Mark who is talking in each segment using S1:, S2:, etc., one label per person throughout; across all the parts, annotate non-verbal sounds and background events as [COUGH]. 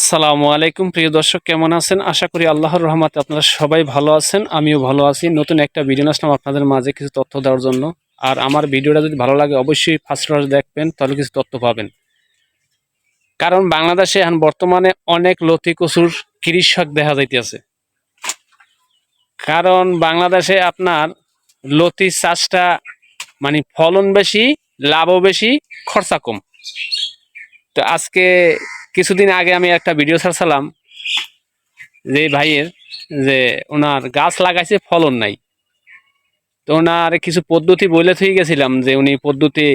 S1: আসসালামু আলাইকুম। প্রিয় দর্শক, কেমন আছেন? আশা করি আল্লাহর রহমতে আপনারা সবাই ভালো আছেন, আমিও ভালো আছি। নতুন একটা ভিডিও আসলাম আপনাদের মাঝে কিছু তথ্য দেওয়ার জন্য। আর আমার ভিডিওটা যদি ভালো লাগে, অবশ্যই ফার্স্ট ক্লাস দেখবেন, তাহলে কিছু তথ্য পাবেন। কারণ বাংলাদেশে এখন বর্তমানে অনেক লতি কচুর কৃষক দেখা যাইতেছে। কারণ বাংলাদেশে আপনার লতি চাষটা মানে ফলন বেশি, লাভও বেশি, খরচা কম। তো আজকে কিছুদিন আগে আমি একটা ভিডিও ছাড়ছিলাম যে ভাইয়ের যে ওনার গাছ লাগাইছে, ফলন নাই। তো ওনার কিছু পদ্ধতি বলে থেকে গেছিলাম যে উনি পদ্ধতি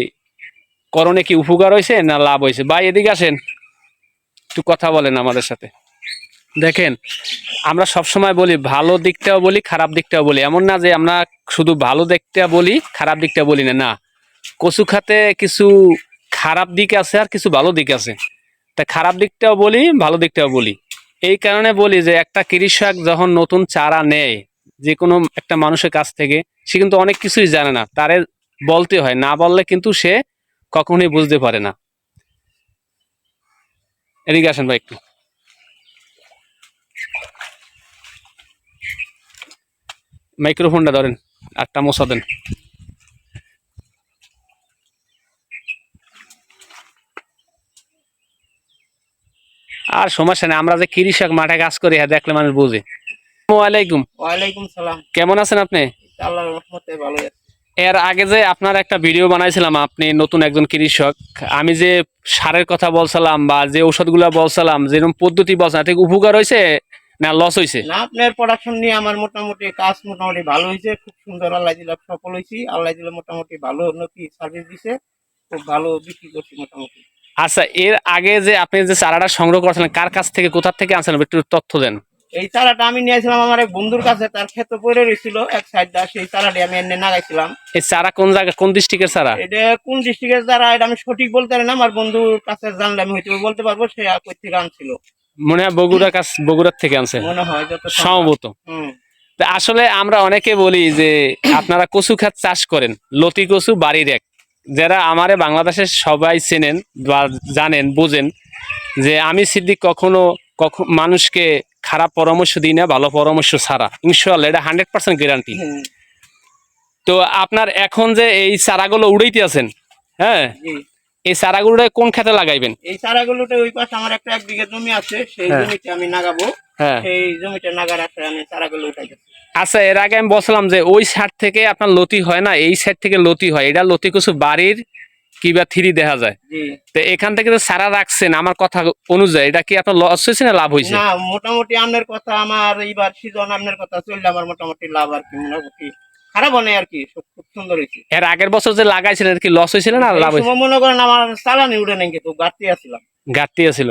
S1: করণে কি উপকার হয়েছে না লাভ হয়েছে ভাই, এদিকে আসেন। একটু কথা বলেন আমাদের সাথে। দেখেন, আমরা সব সময় বলি, ভালো দিকটাও বলি, খারাপ দিকটাও বলি। এমন না যে আমরা শুধু ভালো দিকটা বলি, খারাপ দিকটা বলি না না। কচু খাতে কিছু খারাপ দিক আছে আর কিছু ভালো দিক আছে। তা খারাপ দিকটাও বলি, ভালো দিকটাও বলি। এই কারণে বলি যে, একটা কৃষক যখন নতুন চারা নেয় যে কোনো একটা মানুষের কাছ থেকে, সে কিন্তু অনেক কিছুই জানে না। তারে বলতে হয়, না বললে কিন্তু সে কখনোই বুঝতে পারে না। এদিকে আসেন ভাই একটু। মাইক্রোফোনটা ধরেন একটা মশা দেন। আর সমস্যা নেই আমরা যে কৃষক মাঠে কাজ করি হ্যাঁ দেখলে মানুষ বুঝে। ওয়ালাইকুম
S2: ওয়ালাইকুম সালাম।
S1: কেমন আছেন আপনি?
S2: আল্লাহর রহমতে ভালো
S1: এর আগে যে আপনার একটা ভিডিও বানাইছিলাম আপনি নতুন একজন কৃষক আমি যে সারের কথা বলছিলাম বা যে ঔষধগুলো বলছিলাম যেরকম পদ্ধতি বলছিলাম ঠিক উপকার হয়েছে না লস হয়েছে?
S2: না আপনার প্রোডাকশন নিয়ে আমার মোটামুটি কাজ মোটামুটি ভালো হয়েছে খুব সুন্দর আল্লাহ দিলে সফল হয়েছি। আল্লাহ দিলে মোটামুটি ভালো উন্নতি সার্ভিস দিছে খুব ভালো বিক্রি করছি মোটামুটি।
S1: আচ্ছা এর আগে যে আপনি যে চারাটা সংগ্রহ করছিলেন কার কাছ থেকে কোথা থেকে আনছিলেন? একটু তথ্য দেন।
S2: এই চারাটা আমি নিয়েছিলাম আমার এক বন্ধুর কাছে তার ক্ষেত পড়ে রয়েছিল এক সাইডটা সেই চারাটি আমি এনে নাগাইছিলাম।
S1: এই চারা কোন জায়গা কোন ডিস্ট্রিক্টের চারা?
S2: এটা কোন ডিস্ট্রিক্টের চারা এটা আমি সঠিক বলতে পারি না আমার বন্ধুর কাছে জানলে আমি হয়তো বলতে পারব সে কই থেকে আনছিল।
S1: মনে হয় বগুড়া কাছ বগুড়ার থেকে আনছে।
S2: মনে হয় যত
S1: সম্ভবত আসলে আমরা অনেকে বলি যে আপনারা কচু খাত চাষ করেন লতি কচু বাড়ির এক। যারা আমারে বাংলাদেশের সবাই চেনেন বা জানেন বোঝেন যে আমি সিদ্দিক কখনো কখন মানুষকে খারাপ পরামর্শ দিই না ভালো পরামর্শ ছাড়া। ইনশাল্লাহ এটা হান্ড্রেড পার্সেন্ট গ্যারান্টি তো আপনার এখন যে এই চারাগুলো উড়াইতে আছেন হ্যাঁ? এই চারাগুলোটা কোন খেতে লাগাইবেন?
S2: এই চারাগুলোতে ওই পাশে আমার একটা এক বিঘা জমি আছে সেই
S1: হ্যাঁ।
S2: জমিতে আমি নাগাবো।
S1: হ্যাঁ।
S2: সেই জমিতে নাগার আসে আমি চারাগুলো উঠাই দেবো
S1: আচ্ছা এর আগে আমি বলছিলাম যে ওই সাইড থেকে আপনার লতি হয় না এই সাইড থেকে লতি হয়। এটা লতি কিছু বাড়ির কিবা থ্রি দেখা যায়। তো এখান থেকে যে সারা রাখছেন আমার কথা অনুযায়ী এটা কি আপনার লস হয়েছে না লাভ হয়েছে?
S2: না মোটামুটি আপনার কথা আমার এইবার সিজন আপনার কথা চললে আমার মোটামুটি লাভ আর কি মোটামুটি খারাপ হয় আর কি খুব সুন্দর হয়েছে।
S1: এর আগের বছর যে লাগাইছিলেন এর কি লস হয়েছিল না লাভ হয়েছে?
S2: মনে করেন আমার চালানি উঠে নাই কিন্তু গাড়তে আসছিলাম
S1: ঘাটতি ছিল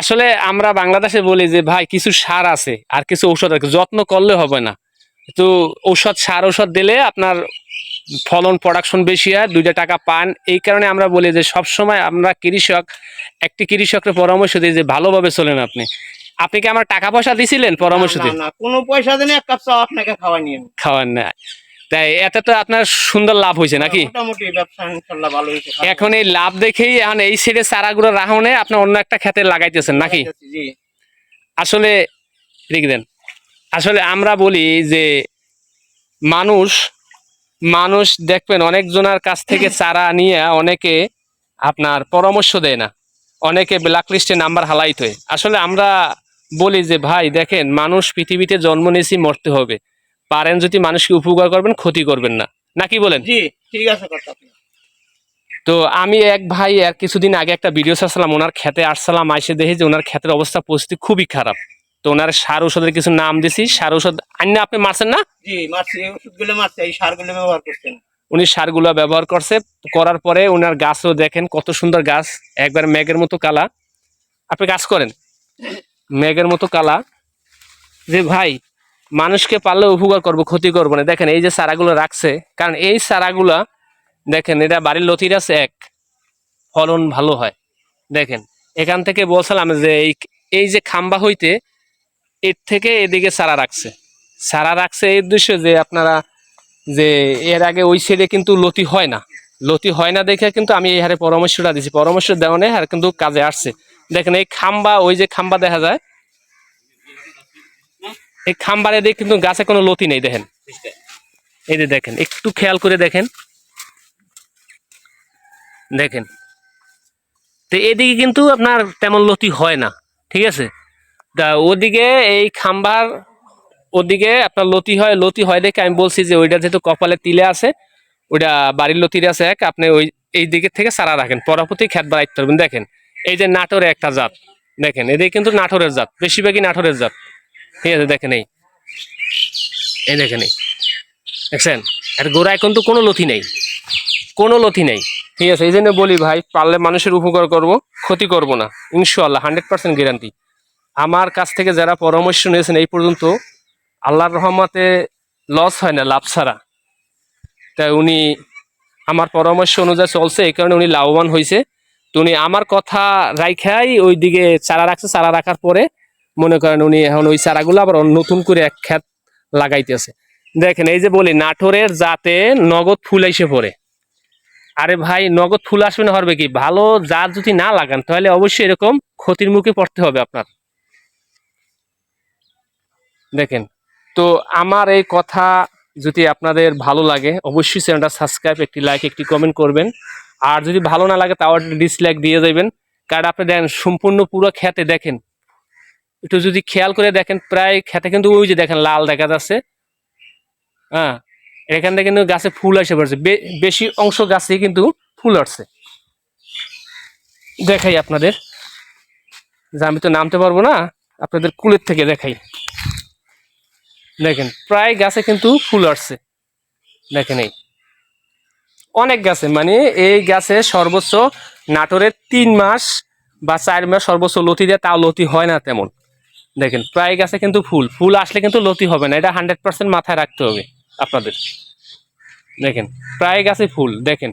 S1: আসলে আমরা বাংলাদেশে বলি যে ভাই কিছু সার আছে আর কিছু ঔষধ আছে যত্ন করলে হবে না। তো ঔষধ সার ঔষধ দিলে আপনার ফলন প্রোডাকশন বেশি হয় দুইটা টাকা পান। এই কারণে আমরা বলি যে সব সময় আমরা কৃষক একটি কৃষকের পরামর্শ দিই যে ভালোভাবে চলেন আপনি। আপনি কি আমার টাকা পয়সা দিছিলেন পরামর্শ দিয়ে
S2: কোনো পয়সা দেন এক কাপ চা আপনাকে খাওয়াই নিয়ে
S1: খাওয়ান না তাই এতে তো আপনার সুন্দর লাভ হয়েছে নাকি? এখন এই লাভ দেখেই এখন এই সাইডে চারাগুলো রাহনে আপনার অন্য একটা খেতে লাগাইতেছেন নাকি?
S2: জি।
S1: আসলে লিখে দেন। আসলে আমরা বলি যে মানুষ মানুষ দেখবেন অনেকজনের কাছ থেকে [LAUGHS] চারা নিয়ে অনেকে আপনার পরামর্শ দেয় না। অনেকে ব্ল্যাক লিস্টে নাম্বার হালাইতে হয় আসলে আমরা বলি যে ভাই দেখেন মানুষ পৃথিবীতে জন্ম নিয়েছি মরতে হবে। পারেন যদি মানুষকে উপকার করবেন ক্ষতি করবেন না। নাকি বলেন?
S2: জি ঠিক আছে
S1: তো আমি এক ভাই আর কিছুদিন আগে একটা ভিডিও ছাড়ছিলাম ওনার খেতে আসছিলাম আইসে দেখি যে ওনার ক্ষেতের অবস্থা পরিস্থিতি খুবই খারাপ। তো ওনার সার ওষুধের কিছু নাম দিছি। সার ওষুধ আন্য আপনি মারছেন না?
S2: জি মারছি। এই ওষুধগুলো মারছি এই সারগুলো ব্যবহার করছেন।
S1: উনি সারগুলো ব্যবহার করছে। করার পরে ওনার গাছও দেখেন কত সুন্দর গাছ। একবার মেঘের মতো কালা। আপনি গাছ করেন। মেঘের মতো কালা। যে ভাই মানুষকে পারলে উপকার করব ক্ষতি করব না। দেখেন এই যে চারাগুলো রাখছে কারণ এই চারাগুলা দেখেন এটা বাড়ির লতির আছে এক। ফলন ভালো হয়। দেখেন এখান থেকে বলছিলাম যে এই এই যে খাম্বা হইতে এর থেকে এদিকে চারা রাখছে। সারা রাখছে এই উদ্দেশ্য যে আপনারা যে এর আগে ওই সাইডে কিন্তু লতি হয় না। লতি হয় না দেখে কিন্তু আমি এই হারে পরামর্শটা দিছি। পরামর্শ দেওয়া নেই আর কিন্তু কাজে আসছে। দেখেন এই খাম্বা, ওই যে খাম্বা দেখা যায়, এই খাম্বার এদিকে কিন্তু গাছে কোনো লতি নেই দেখেন। এই যে দেখেন, একটু খেয়াল করে দেখেন। দেখেন। তো এদিকে কিন্তু আপনার তেমন লতি হয় না, ঠিক আছে? তা ওদিকে এই খাম্বার ওদিকে আপনার লতি হয় লতি হয় দেখে আমি বলছি যে ওইটা যেহেতু কপালে তিলে আছে, ওইটা বাড়ির লতির আছে এক, আপনি ওই, এই দিকের থেকে সারা রাখেন, পরবর্তী খেত বাড়াইতে পারবেন। দেখেন, এই যে নাটোরে একটা জাত, দেখেন, এদিকে কিন্তু নাটোরের জাত, বেশিরভাগই নাটোরের জাত। ঠিক আছে, দেখেন এই। এই দেখেন এই। দেখছেন? আর গোড়ায় কিন্তু কোনো লথি নেই, কোনো লথি নেই। ঠিক আছে, এই জন্য বলি ভাই, পারলে মানুষের উপকার করব, ক্ষতি করব না। ইনশাল্লাহ হান্ড্রেড পার্সেন্ট গ্যারান্টি আমার কাছ থেকে যারা পরামর্শ নিয়েছেন এই পর্যন্ত, আল্লাহর রহমতে লস হয় না, লাভ ছাড়া। তাই উনি আমার পরামর্শ অনুযায়ী চলছে, এই কারণে উনি লাভবান হয়েছে। তো উনি আমার কথা রাইখাই ওই দিকে চারা রাখছে, চারা রাখার পরে মনে করেন উনি এখন ওই চারাগুলো আবার নতুন করে এক খ্যাত লাগাইতেছে। দেখেন, এই যে বলি, নাটোরের জাতে নগদ ফুল এসে পড়ে। আরে ভাই, নগদ ফুল আসবে না, হবে কি? ভালো জাত যদি না লাগান, তাহলে অবশ্যই এরকম ক্ষতির মুখে পড়তে হবে আপনার। দেখেন, তো আমার এই কথা যদি আপনাদের ভালো লাগে, অবশ্যই চ্যানেলটা সাবস্ক্রাইব, একটি লাইক একটি কমেন্ট করবেন। আর যদি ভালো না লাগে, তাও একটা ডিসলাইক দিয়ে দেবেন। কারণ আপনি দেখেন, সম্পূর্ণ পুরো খেতে দেখেন। একটু যদি খেয়াল করে দেখেন, প্রায় খেতে কিন্তু ওই যে দেখেন, লাল দেখা যাচ্ছে। হ্যাঁ এখান থেকে কিন্তু গাছে ফুল এসে পড়ছে। বেশি অংশ গাছে কিন্তু ফুল আসছে। দেখাই আপনাদের। যে আমি তো নামতে পারব না, আপনাদের কুলের থেকে দেখাই। দেখেন, প্রায় গাছে কিন্তু ফুল আসছে। দেখেন এই। অনেক গাছে মানে এই গাছে সর্বোচ্চ নাটোরের তিন মাস বা চার মাস সর্বোচ্চ লতি দেয়, তাও লতি হয় না তেমন। দেখেন, প্রায় গাছে কিন্তু ফুল। ফুল আসলে কিন্তু লতি হবে না, এটা হান্ড্রেড পার্সেন্ট মাথায় রাখতে হবে আপনাদের। দেখেন, প্রায় গাছে ফুল, দেখেন।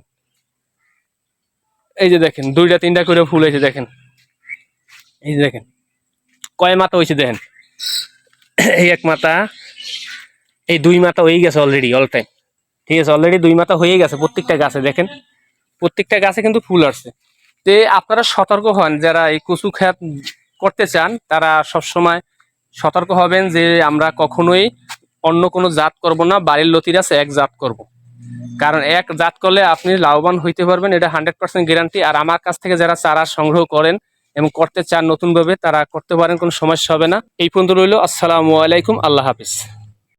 S1: এই যে দেখেন, দুইটা তিনটা করে ফুল হয়েছে, দেখেন। এই যে দেখেন, কয় মাথা হয়েছে দেখেন? এই এক মাথা এই দুই মাথা হয়ে গেছে অলরেডি অল টাইম ঠিক আছে অলরেডি দুই মাথা হয়ে গেছে প্রত্যেকটা গাছে, দেখেন। প্রত্যেকটা গাছে কিন্তু ফুল আসছে। তে আপনারা সতর্ক হন, যারা এই কচু খ্যাত করতে চান, তারা সবসময় সতর্ক হবেন যে আমরা কখনোই অন্য কোনো জাত করব না, বাড়ির লতির আছে, এক জাত করব। কারণ এক জাত করলে আপনি লাভবান হইতে পারবেন, এটা হান্ড্রেড পার্সেন্ট গ্যারান্টি আর আমার কাছ থেকে যারা চারা সংগ্রহ করেন এবং করতে চান নতুনভাবে, তারা করতে পারেন, কোনো সমস্যা হবে না। এই পর্যন্ত রইল, আসসালামু আলাইকুম, আল্লাহ হাফিজ।